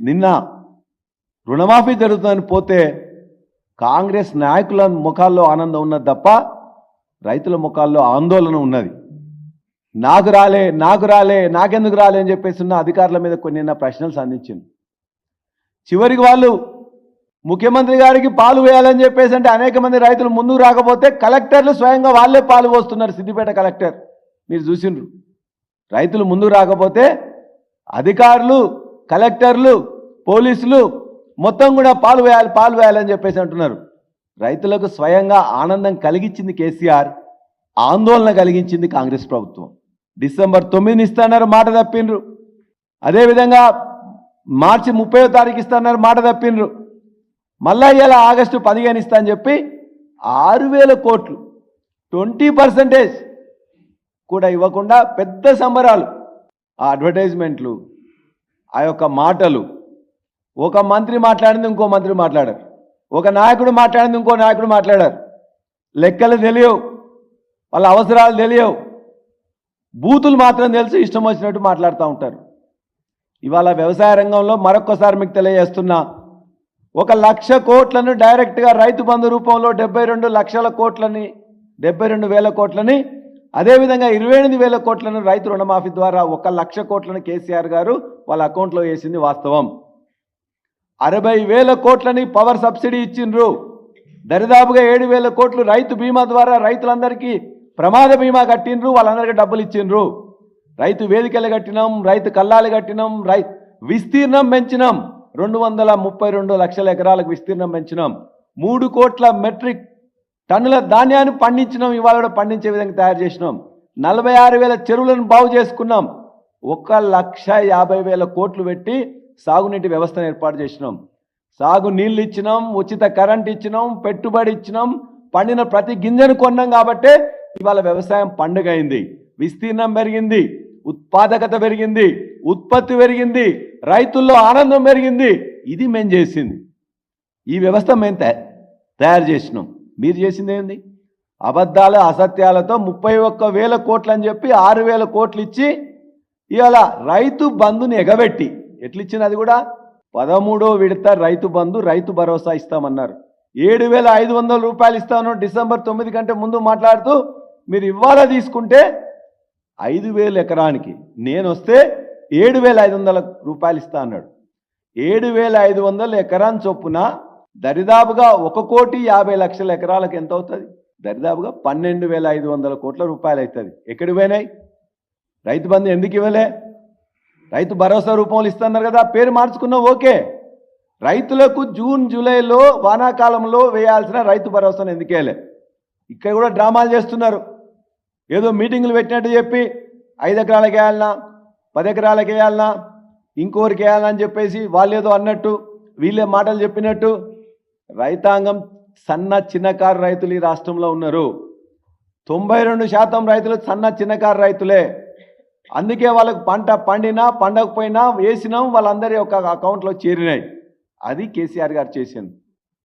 నిన్న రుణమాఫీ జరుగుతుందని పోతే కాంగ్రెస్ నాయకుల ముఖాల్లో ఆనందం ఉన్నది తప్ప రైతుల ముఖాల్లో ఆందోళన ఉన్నది. నాకు రాలే నాకు రాలే నాకెందుకు రాలే అని చెప్పేసి ఉన్న అధికారుల మీద కొన్ని ప్రశ్నలు సంధించింది. చివరికి వాళ్ళు ముఖ్యమంత్రి గారికి పాలు వేయాలని చెప్పేసి అంటే అనేక మంది రైతులు ముందుకు రాకపోతే కలెక్టర్లు స్వయంగా వాళ్ళే పాలు పోస్తున్నారు సిద్దిపేట కలెక్టర్. మీరు చూసిండ్రు. రైతులు ముందుకు రాకపోతే అధికారులు కలెక్టర్లు పోలీసులు మొత్తం కూడా పాలు వేయాలి పాలు వేయాలని చెప్పేసి అంటున్నారు. రైతులకు స్వయంగా ఆనందం కలిగించింది కేసీఆర్ ఆందోళన కలిగించింది కాంగ్రెస్ ప్రభుత్వం. డిసెంబర్ తొమ్మిదిని ఇస్తాన్నారు మాట తప్పిండ్రు. అదేవిధంగా మార్చి ముప్పై తారీఖు ఇస్తున్నారు మాట తప్పిండ్రు. మళ్ళా ఇలా ఆగస్టు పదిహేను ఇస్తా అని చెప్పి ఆరు వేల కోట్లు ట్వంటీ పర్సెంటేజ్ కూడా ఇవ్వకుండా పెద్ద సంబరాలు ఆ అడ్వర్టైజ్మెంట్లు ఆ యొక్క మాటలు. ఒక మంత్రి మాట్లాడింది ఇంకో మంత్రి మాట్లాడారు. ఒక నాయకుడు మాట్లాడింది ఇంకో నాయకుడు మాట్లాడారు. లెక్కలు తెలియవు. వాళ్ళ అవసరాలు తెలియవు. బూతులు మాత్రం తెలుసు ఇష్టం వచ్చినట్టు మాట్లాడుతూ ఉంటారు. ఇవాళ వ్యవసాయ రంగంలో మరొక్కసారి మీకు తెలియజేస్తున్నా ఒక లక్ష కోట్లను డైరెక్ట్గా రైతు బంధు రూపంలో డెబ్బై రెండు లక్షల కోట్లని డెబ్బై రెండు వేల కోట్లని అదేవిధంగా ఇరవై ఎనిమిది వేల కోట్లను రైతు రుణమాఫీ ద్వారా ఒక లక్ష కోట్లను కేసీఆర్ గారు వాళ్ళ అకౌంట్లో వేసింది వాస్తవం. అరవై వేల కోట్లని పవర్ సబ్సిడీ ఇచ్చిండ్రు. దరిదాపుగా ఏడు వేల కోట్లు రైతు బీమా ద్వారా రైతులందరికీ ప్రమాద బీమా కట్టిండ్రు వాళ్ళందరికీ డబ్బులు ఇచ్చిండ్రు. రైతు వేదికలు కట్టినాం రైతు కల్లాలు కట్టినాం రై విస్తీర్ణం పెంచినాం. రెండు వందల ముప్పై రెండు లక్షల ఎకరాలకు విస్తీర్ణం పెంచినాం. మూడు కోట్ల మెట్రిక్ టన్నుల ధాన్యాన్ని పండించినాం ఇవాళ కూడా పండించే విధంగా తయారు చేసినాం. నలభై ఆరు వేల చెరువులను బాగు చేసుకున్నాం. ఒక లక్ష యాభై వేల కోట్లు పెట్టి సాగునీటి వ్యవస్థను ఏర్పాటు చేసినాం. సాగు నీళ్ళు ఇచ్చినాం ఉచిత కరెంట్ ఇచ్చినాం పెట్టుబడి ఇచ్చినాం పండిన ప్రతి గింజను కొన్నాం కాబట్టే ఇవాళ వ్యవసాయం పండుగ అయింది విస్తీర్ణం పెరిగింది ఉత్పాదకత పెరిగింది ఉత్పత్తి పెరిగింది రైతుల్లో ఆనందం పెరిగింది. ఇది మేము చేసింది. ఈ వ్యవస్థ మేము తయారు చేసినాం. మీరు చేసింది ఏంది? అబద్ధాలు అసత్యాలతో ముప్పై ఒక్క వేల కోట్లు అని చెప్పి ఆరు వేల కోట్లు ఇచ్చి ఇవాళ రైతు బంధుని ఎగబెట్టి ఎట్లిచ్చింది అది కూడా? పదమూడో విడత రైతు బంధు రైతు భరోసా ఇస్తామన్నారు. ఏడు వేల ఐదు వందల రూపాయలు ఇస్తాను డిసెంబర్ తొమ్మిది కంటే ముందు మాట్లాడుతూ మీరు ఇవాళ తీసుకుంటే? ఐదు వేల ఎకరానికి. నేను వస్తే ఏడు వేల ఐదు వందల రూపాయలు ఇస్తా అన్నాడు. ఏడు వేల ఐదు వందల ఎకరాన్ చొప్పున దరిదాపుగా ఒక కోటి యాభై లక్షల ఎకరాలకు ఎంత అవుతుంది? దరిదాపుగా పన్నెండు వేల ఐదు వందల కోట్ల రూపాయలు అవుతుంది. ఎక్కడికి పోయినాయి? రైతు బంధు ఎందుకు ఇవ్వలే? రైతు భరోసా రూపంలో ఇస్తున్నారు కదా పేరు మార్చుకున్నావు ఓకే. రైతులకు జూన్ జూలైలో వానాకాలంలో వేయాల్సిన రైతు భరోసాను ఎందుకు వేయలే ఇక్కడ కూడా డ్రామాలు చేస్తున్నారు. ఏదో మీటింగులు పెట్టినట్టు చెప్పి ఐదు ఎకరాలకు వేయాలనా పది ఎకరాలకు వేయాలనా ఇంకోరికి వేయాలని చెప్పేసి వాళ్ళు ఏదో అన్నట్టు వీళ్ళే మాటలు చెప్పినట్టు రైతాంగం సన్న చిన్నకారు రైతులు ఈ రాష్ట్రంలో ఉన్నారు. తొంభై రెండు శాతం రైతులు సన్న చిన్నకారు రైతులే. అందుకే వాళ్ళకు పంట పండినా పండకపోయినా వేసినాం వాళ్ళందరి యొక్క అకౌంట్లో చేరినాయి. అది కేసీఆర్ గారు చేసింది.